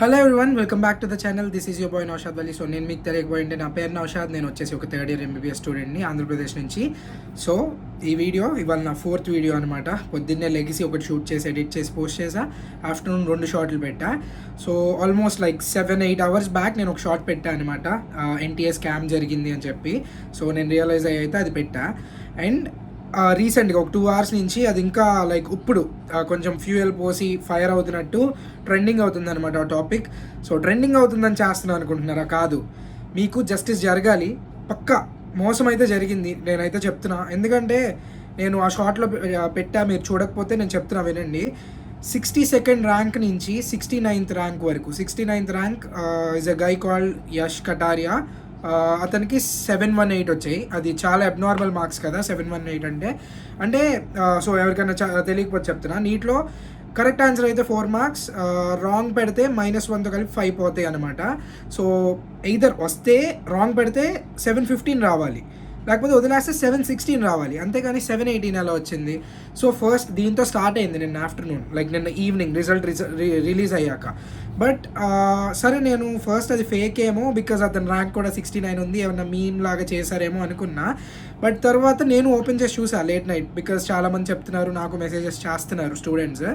Hello everyone welcome back to the channel this is your boy Naushad Ali so నేను మీకు తెలియకపోయింటే నా పేరు నౌషాద్ నేను వచ్చేసి ఒక థర్డ్ ఇయర్ ఎంబీబీఎస్ స్టూడెంట్ని ఆంధ్రప్రదేశ్ నుంచి. సో ఈ వీడియో ఇవాళ నా ఫోర్త్ వీడియో అనమాట పొద్దున్నే లెగిసి ఒకటి షూట్ చేసి ఎడిట్ చేసి పోస్ట్ చేసా. ఆఫ్టర్నూన్ రెండు షార్ట్లు పెట్టా. So almost like seven eight hours back నేను ఒక షార్ట్ పెట్టా అనమాట ఎన్టీఎస్ స్కామ్ జరిగింది అని చెప్పి. సో నేను రియలైజ్ అయ్యి అయితే అది పెట్టా. అండ్ రీసెంట్గా ఒక టూ అవర్స్ నుంచి అది ఇంకా లైక్ ఇప్పుడు కొంచెం ఫ్యూయల్ పోసి ఫైర్ అవుతున్నట్టు ట్రెండింగ్ అవుతుంది అనమాట ఆ టాపిక్ సో ట్రెండింగ్ అవుతుందని చేస్తున్నాను అనుకుంటున్నారా? కాదు. మీకు జస్టిస్ జరగాలి. పక్కా. మోసం అయితే జరిగింది. నేనైతే చెప్తున్నా. ఎందుకంటే నేను ఆ షార్ట్లో పెట్టా. మీరు చూడకపోతే నేను చెప్తున్నా వినండి. సిక్స్టీ సెకండ్ ర్యాంక్ నుంచి సిక్స్టీ నైన్త్ ర్యాంక్ వరకు. Sixty ninth rank is a guy called Yash Kataria అతనికి సెవెన్ వన్ ఎయిట్ వచ్చాయి. అది చాలా అబ్నార్మల్ మార్క్స్ కదా సెవెన్ వన్ ఎయిట్ అంటే. అంటే సో ఎవరికైనా చా- తెలియకపోతే చెప్తున్నా. నీటిలో కరెక్ట్ ఆన్సర్ అయితే ఫోర్ మార్క్స్ రాంగ్ పెడితే మైనస్ వన్తో కలిపి ఫైవ్ పోతాయి అనమాట సో ఎయిదర్ వస్తే రాంగ్ పెడితే సెవెన్ ఫిఫ్టీన్ రావాలి. లేకపోతే వదిలేస్తే సెవెన్ సిక్స్టీన్ రావాలి. అంతేగాని సెవెన్ ఎయిటీన్ అలా వచ్చింది? సో ఫస్ట్ దీంతో స్టార్ట్ అయింది నిన్న ఆఫ్టర్నూన్ లైక్ నిన్న ఈవినింగ్ రిజల్ట్ రిలీజ్ అయ్యాక. బట్ సరే నేను ఫస్ట్ అది ఫేక్ ఏమో బికాజ్ అతని ర్యాంక్ కూడా సిక్స్టీ నైన్ ఉంది ఏమన్నా మీమ్ లాగా చేశారేమో అనుకున్నా. బట్ తర్వాత నేను ఓపెన్ చేసి చూసా లేట్ నైట్ బికాజ్ చాలామంది చెప్తున్నారు నాకు మెసేజెస్ చేస్తున్నారు స్టూడెంట్స్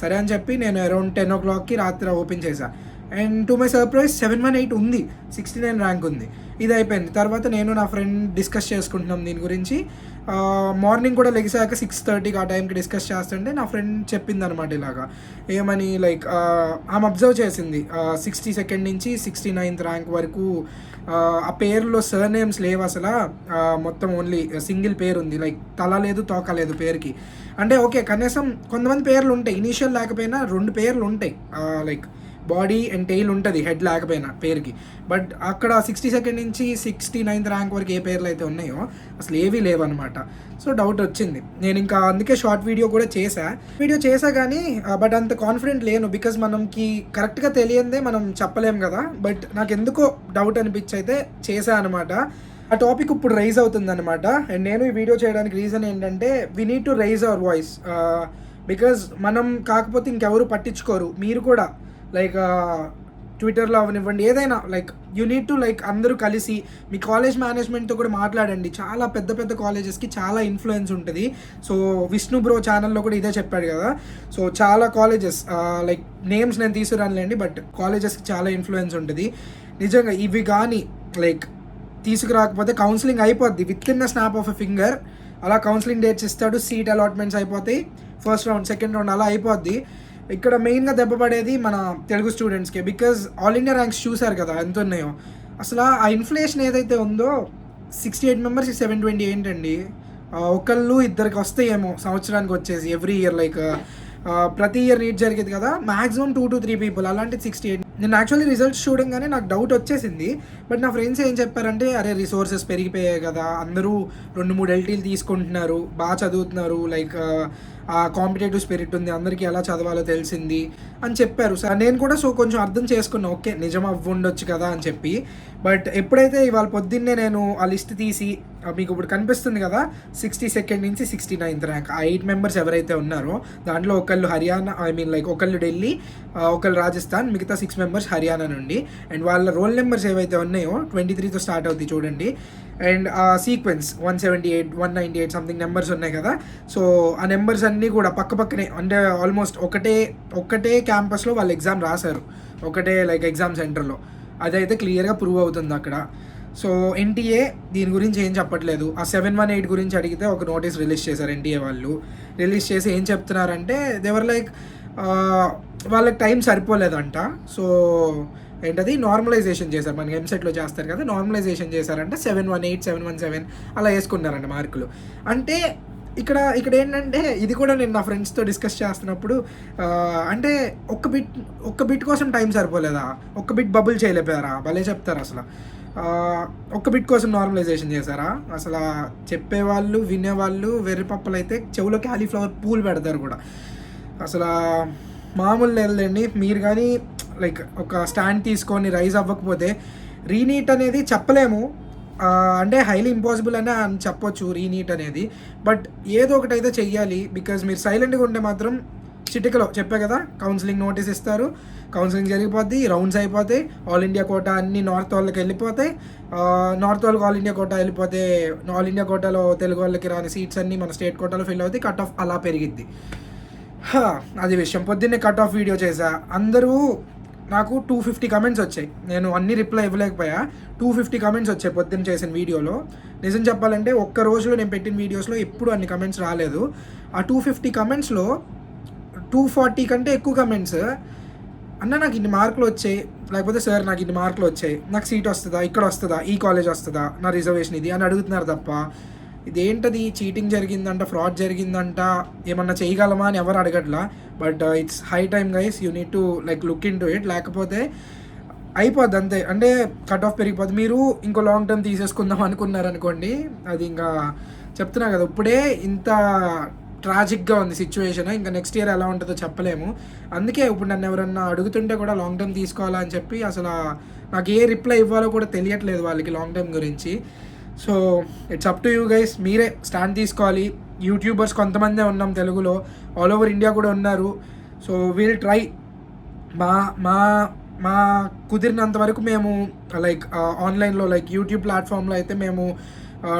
సరే అని చెప్పి నేను అరౌండ్ టెన్ ఓ క్లాక్కి రాత్రి ఓపెన్ చేశా and to my surprise seven one eight ఉంది. సిక్స్టీ నైన్ ర్యాంక్ ఉంది. ఇది అయిపోయింది తర్వాత నేను నా ఫ్రెండ్ డిస్కస్ చేసుకుంటున్నాం దీని గురించి. మార్నింగ్ కూడా లెగిసాక సిక్స్ థర్టీకి ఆ టైంకి డిస్కస్ చేస్తుంటే నా ఫ్రెండ్ చెప్పింది అనమాట ఇలాగా. ఏమని లైక్ ఆమె అబ్జర్వ్ చేసింది. సిక్స్టీ సెకండ్ నుంచి సిక్స్టీ నైన్త్ ర్యాంక్ వరకు ఆ, పేర్లో పేరులో సర్ నేమ్స్ లేవు అసలు. మొత్తం ఓన్లీ సింగిల్ పేరు ఉంది. లైక్ తల లేదు తోక లేదు పేరుకి. అంటే ఓకే కనీసం కొంతమంది పేర్లు ఉంటాయి. ఇనీషియల్ లేకపోయినా రెండు పేర్లు ఉంటాయి. లైక్ బాడీ అండ్ టెయిల్ ఉంటుంది హెడ్ లేకపోయినా పేరుకి. బట్ అక్కడ సిక్స్టీ సెకండ్ నుంచి సిక్స్టీ నైన్త్ ర్యాంక్ వరకు ఏ పేర్లు అయితే ఉన్నాయో అసలు ఏవీ లేవన్నమాట. సో డౌట్ వచ్చింది. నేను ఇంకా అందుకే షార్ట్ వీడియో కూడా చేశా. వీడియో చేశా కానీ బట్ అంత కాన్ఫిడెంట్ లేను బికాజ్ మనకి కరెక్ట్గా తెలియందే మనం చెప్పలేం కదా. బట్ నాకు ఎందుకో డౌట్ అనిపించి అయితే చేశా అనమాట ఆ టాపిక్ ఇప్పుడు రైజ్ అవుతుంది అనమాట అండ్ నేను ఈ వీడియో చేయడానికి రీజన్ ఏంటంటే we need to raise our voice because మనం కాకపోతే ఇంకెవరు పట్టించుకోరు. మీరు కూడా. లైక్ ట్విట్టర్లో అవనివ్వండి. ఏదైనా like you need to like అందరూ కలిసి మీ కాలేజ్ మేనేజ్మెంట్తో కూడా మాట్లాడండి. చాలా పెద్ద పెద్ద కాలేజెస్కి చాలా ఇన్ఫ్లుయెన్స్ ఉంటుంది. సో విష్ణు బ్రో ఛానల్లో కూడా ఇదే చెప్పాడు కదా. సో చాలా కాలేజెస్ లైక్ నేమ్స్ నేను తీసుకురానులేండి బట్ కాలేజెస్కి చాలా ఇన్ఫ్లుయెన్స్ ఉంటుంది. నిజంగా ఇవి కానీ లైక్ తీసుకురాకపోతే కౌన్సిలింగ్ అయిపోద్ది. With in the snap of a finger అలా కౌన్సిలింగ్ డేట్స్ ఇస్తాడు. సీట్ అలాట్మెంట్స్ అయిపోతాయి. ఫస్ట్ రౌండ్ సెకండ్ రౌండ్ అలా అయిపోద్ది. ఇక్కడ మెయిన్గా దెబ్బపడేది మన తెలుగు స్టూడెంట్స్కే బికాజ్ ఆల్ ఇండియా ర్యాంక్స్ చూశారు కదా ఎంత ఉన్నాయో అసలు ఆ ఇన్ఫ్లేషన్ ఏదైతే ఉందో sixty eight members seven twenty ఏంటండి? ఒకళ్ళు ఇద్దరికి వస్తాయేమో సంవత్సరానికి వచ్చేసి ఎవ్రీ ఇయర్ లైక్ ప్రతి ఇయర్ రీడ్ జరిగేది కదా maximum two to three people అలాంటి సిక్స్టీ ఎయిట్ నేను యాక్చువల్లీ రిజల్ట్స్ చూడంగానే నాకు డౌట్ వచ్చేసింది. బట్ నా ఫ్రెండ్స్ ఏం చెప్పారంటే అరే రిసోర్సెస్ పెరిగిపోయాయి కదా అందరూ రెండు మూడు ఎల్టీలు తీసుకుంటున్నారు బాగా చదువుతున్నారు లైక్ కాంపిటేటివ్ స్పిరిట్ ఉంది అందరికీ ఎలా చదవాలో తెలిసింది అని చెప్పారు. సార్ నేను కూడా సో కొంచెం అర్థం చేసుకున్నా ఓకే నిజం అవ్వుండొచ్చు కదా అని చెప్పి. బట్ ఎప్పుడైతే ఇవాళ పొద్దున్నే నేను ఆ లిస్ట్ తీసి మీకు ఇప్పుడు కనిపిస్తుంది కదా సిక్స్టీ సెకండ్ నుంచి సిక్స్టీ నైన్త్ ర్యాంక్ ఆ ఎయిట్ మెంబర్స్ ఎవరైతే ఉన్నారో దాంట్లో ఒకళ్ళు హర్యానా ఐ మీన్ లైక్ ఒకళ్ళు ఢిల్లీ ఒకళ్ళు రాజస్థాన్ మిగతా సిక్స్ మెంబర్స్ హర్యానా నుండి. అండ్ వాళ్ళ రోల్ నెంబర్స్ ఏవైతే ఉన్నాయో ట్వంటీ త్రీతో స్టార్ట్ అవుతాయి చూడండి. అండ్ ఆ sequence one seventy eight one ninety eight something numbers ఉన్నాయి కదా. సో ఆ నెంబర్స్ అన్నీ కూడా పక్క పక్కనే అంటే ఆల్మోస్ట్ ఒకటే ఒకటే క్యాంపస్లో వాళ్ళు ఎగ్జామ్ రాశారు. ఒకటే లైక్ ఎగ్జామ్ సెంటర్లో అదైతే క్లియర్గా ప్రూవ్ అవుతుంది అక్కడ. సో ఎన్టీఏ దీని గురించి ఏం చెప్పట్లేదు. ఆ సెవెన్ వన్ ఎయిట్ గురించి అడిగితే ఒక నోటీస్ రిలీజ్ చేశారు ఎన్టీఏ వాళ్ళు. రిలీజ్ చేసి ఏం చెప్తున్నారంటే దేవర్ లైక్ వాళ్ళకి టైం సరిపోలేదంట. సో ఏంటది? నార్మలైజేషన్ చేశారు. మనకి ఎంసెట్లో చేస్తారు కదా నార్మలైజేషన్ చేశారంటే seven one eight seven one seven అలా వేసుకున్నారంట మార్కులు. అంటే ఇక్కడ ఇక్కడ ఏంటంటే ఇది కూడా నేను నా ఫ్రెండ్స్తో డిస్కస్ చేస్తున్నప్పుడు అంటే ఒక్క బిట్ ఒక్క బిట్ కోసం టైం సరిపోలేదా? ఒక్క బిట్ బబుల్ చేయలేపారా భలే చెప్తారు అసలు. ఒక్క బిట్ కోసం నార్మలైజేషన్ చేశారా? అసలు చెప్పేవాళ్ళు వినేవాళ్ళు వెర్రిపప్పలు అయితే చెవులో క్యాలీఫ్లవర్ పూలు పెడతారు కూడా. అసలు మామూలు లేదండి మీరు కానీ లైక్ ఒక స్టాండ్ తీసుకొని రైజ్ అవ్వకపోతే రీనీట్ అనేది చెప్పలేము. అంటే హైలీ ఇంపాసిబుల్ అనే అని చెప్పొచ్చు రీనీట్ అనేది. బట్ ఏదో ఒకటి అయితే చెయ్యాలి బికాజ్ మీరు సైలెంట్గా ఉంటే మాత్రం చిటికలో చెప్పే కదా కౌన్సిలింగ్ నోటీస్ ఇస్తారు. కౌన్సిలింగ్ జరిగిపోద్ది రౌండ్స్ అయిపోతాయి ఆల్ ఇండియా కోటా అన్ని నార్త్ వాళ్ళకి వెళ్ళిపోతాయి. నార్త్ వాళ్ళకి ఆల్ ఇండియా కోటా వెళ్ళిపోతే ఆల్ ఇండియా కోటాలో తెలుగు వాళ్ళకి రాని సీట్స్ అన్ని మన స్టేట్ కోటాలో ఫిల్ అవుతాయి కట్ ఆఫ్ అలా పెరిగిద్ది. అది విషయం. పొద్దున్నే కట్ ఆఫ్ వీడియో చేశా. అందరూ నాకు టూ ఫిఫ్టీ కమెంట్స్ వచ్చాయి. నేను అన్ని రిప్లై ఇవ్వలేకపోయా. టూ ఫిఫ్టీ కమెంట్స్ వచ్చాయి పొద్దున్న చేసిన వీడియోలో. నిజం చెప్పాలంటే ఒక్క రోజులో నేను పెట్టిన వీడియోస్లో ఎప్పుడు అన్ని కమెంట్స్ రాలేదు. ఆ టూ ఫిఫ్టీ కమెంట్స్లో టూ ఫార్టీ కంటే ఎక్కువ కమెంట్స్ అన్న నాకు ఇన్ని మార్కులు వచ్చాయి. లేకపోతే సార్ నాకు ఇన్ని మార్కులు వచ్చాయి. నాకు సీట్ వస్తుందా? ఇక్కడ వస్తుందా? ఈ కాలేజ్ వస్తుందా? నా రిజర్వేషన్ ఇది అని అడుగుతున్నారు తప్ప. ఇదేంటది? చీటింగ్ జరిగిందంట ఫ్రాడ్ జరిగిందంట ఏమన్నా చేయగలమా అని ఎవరు అడగట్లా. But it's high time guys you need to like look into it లేకపోతే అయిపోద్ది అంతే. అంటే కట్ ఆఫ్ పెరిగిపోద్ది. మీరు ఇంకో లాంగ్ టర్మ్ తీసేసుకుందాం అనుకున్నారనుకోండి అది ఇంకా చెప్తున్నా కదా ఇప్పుడే ఇంత ట్రాజిక్గా ఉంది సిచ్యువేషన్ ఇంకా నెక్స్ట్ ఇయర్ ఎలా ఉంటుందో చెప్పలేము. అందుకే ఇప్పుడు నన్ను ఎవరన్నా అడుగుతుంటే కూడా లాంగ్ టర్మ్ తీసుకోవాలా అని చెప్పి అసలు నాకు ఏ రిప్లై ఇవ్వాలో కూడా తెలియట్లేదు వాళ్ళకి లాంగ్ టర్మ్ గురించి. So it's up to you guys మీరే స్టాండ్ తీసుకోవాలి. యూట్యూబర్స్ కొంతమందే ఉన్నాం తెలుగులో. ఆల్ ఓవర్ ఇండియా కూడా ఉన్నారు. సో వీల్ ట్రై మా మా మా కుదిరినంత వరకు మేము లైక్ ఆన్లైన్లో లైక్ యూట్యూబ్ ప్లాట్ఫామ్లో అయితే మేము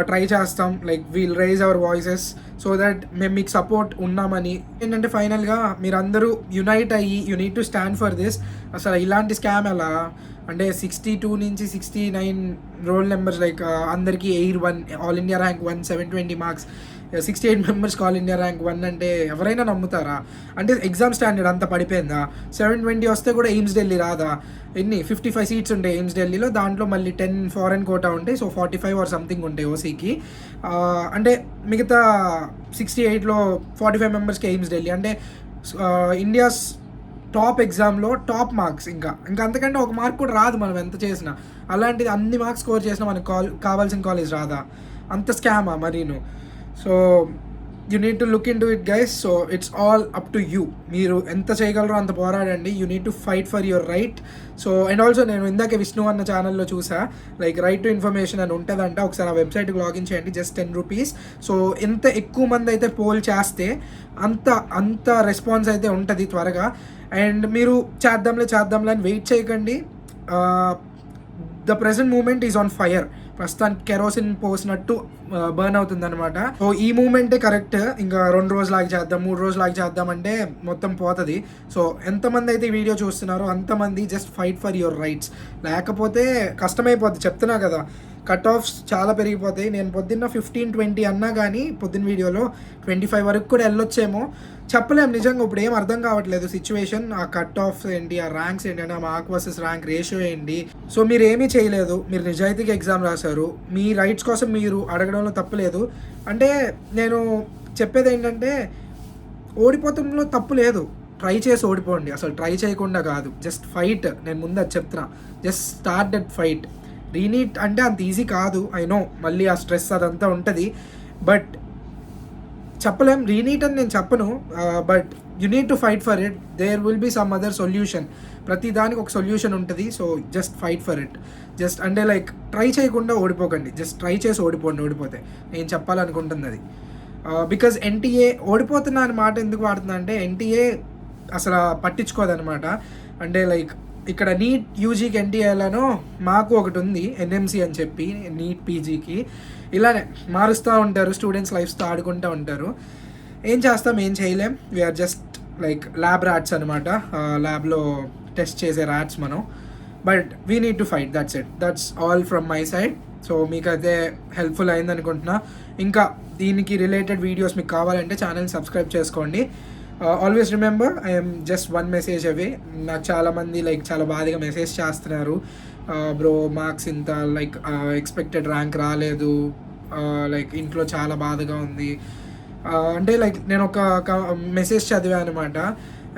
ట్రై చేస్తాం. Like we'll raise our voices so that మేము మీకు సపోర్ట్ ఉన్నామని. ఏంటంటే ఫైనల్గా మీరందరూ యునైట్ అయ్యి you need to stand for this అసలు ఇలాంటి స్కామ్ ఎలా? అంటే సిక్స్టీ టూ నుంచి sixty nine roll numbers like అందరికీ AIR one all India rank one seven twenty marks sixty eight members all India rank one అంటే ఎవరైనా నమ్ముతారా? అంటే ఎగ్జామ్ స్టాండర్డ్ అంత పడిపోయిందా? సెవెన్ ట్వంటీ వస్తే కూడా ఎయిమ్స్ ఢిల్లీ రాదా? ఎన్ని? ఫిఫ్టీ ఫైవ్ సీట్స్ ఉంటాయి ఎయిమ్స్ ఢిల్లీలో దాంట్లో మళ్ళీ టెన్ ఫారెన్ కోటా ఉంటాయి so forty five or something ఉంటాయి ఓసీకి అంటే మిగతా సిక్స్టీ ఎయిట్లో ఫార్టీ ఫైవ్ మెంబర్స్కి ఎయిమ్స్ ఢిల్లీ అంటే uh, ఇండియాస్ టాప్ ఎగ్జామ్లో టాప్ మార్క్స్ ఇంకా. ఇంకా అంతకంటే ఒక మార్క్ కూడా రాదు మనం ఎంత చేసినా. అలాంటిది అన్ని మార్క్స్ స్కోర్ చేసినా మనకు కాల్ కావాల్సిన కాలేజ్ రాదా? అంత స్కామా మరీను? So you need to look into it guys so it's all up to you మీరు ఎంత చేయగలరో అంత పోరాడండి. You need to fight for your right so and also నేను ఇందాక విష్ణు అన్న ఛానల్లో చూసా. లైక్ రైట్ టు ఇన్ఫర్మేషన్ అని ఉంటుందంట. ఒకసారి ఆ వెబ్సైట్కి లాగిన్ చేయండి. జస్ట్ టెన్ రూపీస్ సో ఎంత ఎక్కువ మంది అయితే పోల్ చేస్తే అంత అంత రెస్పాన్స్ అయితే ఉంటుంది త్వరగా. అండ్ మీరు చేద్దాంలే చేద్దాంలే అని వెయిట్ చేయకండి. The present moment is on fire ప్రస్తుతానికి కెరోసిన్ పోసినట్టు బర్న్ అవుతుంది అనమాట సో ఈ మూమెంటే కరెక్ట్ ఇంకా రెండు రోజులు ఆగి చేద్దాం మూడు రోజులు ఆగి చేద్దాం అంటే మొత్తం పోతుంది. సో ఎంతమంది అయితే వీడియో చూస్తున్నారో అంతమంది just fight for your rights లేకపోతే కష్టమైపోద్ది చెప్తున్నా కదా. కట్ ఆఫ్స్ చాలా పెరిగిపోతాయి. నేను పొద్దున్న ఫిఫ్టీన్ ట్వంటీ అన్నా కానీ పొద్దున్న వీడియోలో ట్వంటీ ఫైవ్ వరకు కూడా వెళ్ళొచ్చేమో. చెప్పలేము నిజంగా ఇప్పుడు ఏం అర్థం కావట్లేదు సిచ్యువేషన్ ఆ కట్ ఆఫ్స్ ఏంటి ఆ ర్యాంక్స్ ఏంటి ఆ మార్క్ వర్సెస్ ర్యాంక్ రేషియో ఏంటి? సో మీరు ఏమీ చేయలేదు. మీరు నిజాయితీగా ఎగ్జామ్ రాశారు. మీ రైట్స్ కోసం మీరు అడగడంలో తప్పులేదు. అంటే నేను చెప్పేది ఏంటంటే ఓడిపోతంలో తప్పు లేదు. ట్రై చేసి ఓడిపోండి. అసలు ట్రై చేయకుండా కాదు. జస్ట్ ఫైట్ నేను ముందు అది చెప్తున్నా. Just start that fight re NEET అంటే అంత ఈజీ కాదు ఐ నో మళ్ళీ ఆ స్ట్రెస్ అదంతా ఉంటుంది. బట్ చెప్పలేం రీనీట్ అని నేను చెప్పను. But you need to fight for it there will be some other solution ప్రతి దానికి ఒక సొల్యూషన్ ఉంటుంది. So just fight for it just అంటే లైక్ ట్రై చేయకుండా ఓడిపోకండి. జస్ట్ ట్రై చేసి ఓడిపోండి ఓడిపోతే. నేను చెప్పాలనుకుంటుంది అది. బికాజ్ ఎన్టీఏ ఓడిపోతున్నా అని మాట ఎందుకు వాడుతుందంటే ఎన్టీఏ అసలు పట్టించుకోదనమాట అంటే లైక్ ఇక్కడ నీట్ యూజీకి ఎన్టీఏలను మాకు ఒకటి ఉంది ఎన్ఎంసి అని చెప్పి నీట్ పీజీకి ఇలానే మారుస్తూ ఉంటారు స్టూడెంట్స్ లైఫ్స్తో ఆడుకుంటూ ఉంటారు. ఏం చేస్తాం ఏం చేయలేం. We are just like lab rats అనమాట ల్యాబ్లో టెస్ట్ చేసే ర్యాట్స్ మనం. But we need to fight that's it that's all from my side so మీకైతే హెల్ప్ఫుల్ అయింది అనుకుంటున్నా ఇంకా దీనికి రిలేటెడ్ వీడియోస్ మీకు కావాలంటే ఛానల్ సబ్స్క్రైబ్ చేసుకోండి. Always remember I'm just one message away నాకు చాలామంది లైక్ చాలా బాధగా మెసేజ్ చేస్తున్నారు. Uh, బ్రో మార్క్స్ ఇంత లైక్ ఎక్స్పెక్టెడ్ ర్యాంక్ రాలేదు. Uh, లైక్ ఇంట్లో చాలా బాధగా ఉంది. Uh, అంటే లైక్ నేను ఒక మెసేజ్ చదివాను అనమాట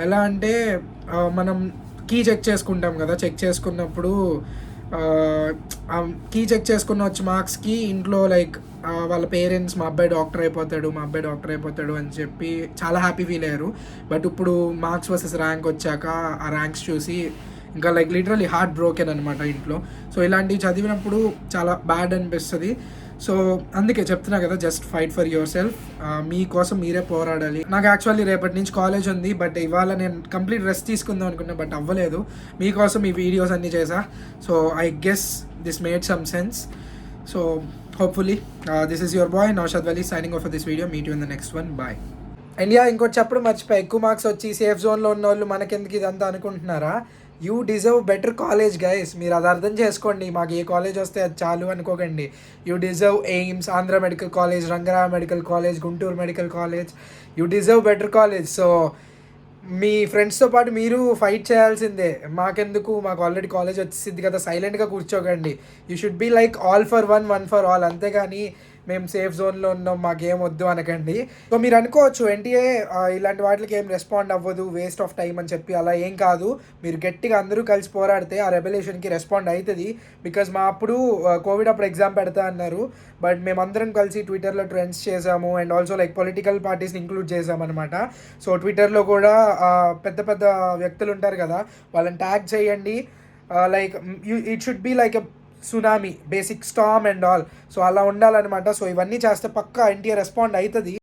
ఎలా అంటే మనం కీ చెక్ చేసుకుంటాం కదా. చెక్ చేసుకున్నప్పుడు um, కీ చెక్ చేసుకున్న వచ్చి మార్క్స్కి ఇంట్లో లైక్ వాళ్ళ పేరెంట్స్ మా అబ్బాయి డాక్టర్ అయిపోతాడు మా అబ్బాయి డాక్టర్ అయిపోతాడు అని చెప్పి చాలా హ్యాపీ ఫీల్ అయ్యారు. బట్ ఇప్పుడు మార్క్స్ వర్సెస్ ర్యాంక్ వచ్చాక ఆ ర్యాంక్స్ చూసి ఇంకా లైక్ లిటరలీ హార్ట్ బ్రోకెన్ అనమాట ఇంట్లో. సో ఇలాంటివి చదివినప్పుడు చాలా బ్యాడ్ అనిపిస్తుంది. సో అందుకే చెప్తున్నా కదా just fight for your self మీకోసం మీరే పోరాడాలి. నాకు యాక్చువల్లీ రేపటి నుంచి కాలేజ్ ఉంది బట్ ఇవాళ నేను కంప్లీట్ రెస్ట్ తీసుకుందాం అనుకున్నా బట్ అవ్వలేదు. మీకోసం ఈ వీడియోస్ అన్నీ చేసా. So I guess this made some sense so hopefully this is your boy Naushad Wali signing off this video meet you in the next one bye India ఇంకోటి చెప్పడం మర్చిపోయి. ఎక్కువ మార్క్స్ వచ్చి సేఫ్ జోన్లో ఉన్న వాళ్ళు మనకెందుకు ఇదంతా అనుకుంటున్నారా? You deserve better college guys మీరు అది అర్థం చేసుకోండి. మాకు ఏ కాలేజ్ వస్తే అది చాలు అనుకోకండి. You deserve AIIMS Andhra medical college Rangaraya medical college Guntur medical college you deserve better college so మీ ఫ్రెండ్స్తో పాటు మీరు ఫైట్ చేయాల్సిందే. మాకెందుకు? మాకు ఆల్రెడీ కాలేజ్ వచ్చేసింది కదా. సైలెంట్గా కూర్చోకండి. You should be like all for one one for all అంతేగాని మేము సేఫ్ జోన్లో ఉన్నాం మాకేం వద్దు అనకండి. సో మీరు అనుకోవచ్చు ఎన్టీఏ ఇలాంటి వాటికి ఏం రెస్పాండ్ అవ్వదు వేస్ట్ ఆఫ్ టైం అని చెప్పి అలా ఏం కాదు. మీరు గట్టిగా అందరూ కలిసి పోరాడితే ఆ రెబల్యూషన్కి రెస్పాండ్ అవుతుంది బికాజ్ మా అప్పుడు కోవిడ్ అప్పుడు ఎగ్జామ్ పెడతా అన్నారు. బట్ మేమందరం కలిసి ట్విట్టర్లో ట్రెండ్స్ చేసాము అండ్ ఆల్సో లైక్ పొలిటికల్ పార్టీస్ని ఇంక్లూడ్ చేసామన్నమాట. సో ట్విట్టర్లో కూడా పెద్ద పెద్ద వ్యక్తులు ఉంటారు కదా వాళ్ళని ట్యాగ్ చేయండి. Like it should be like a tsunami basic storm and all so అలా ఉండాలన్నమాట. సో ఇవన్నీ చేస్తే పక్కా ఎన్టీఆర్ రెస్పాండ్ అవుతుంది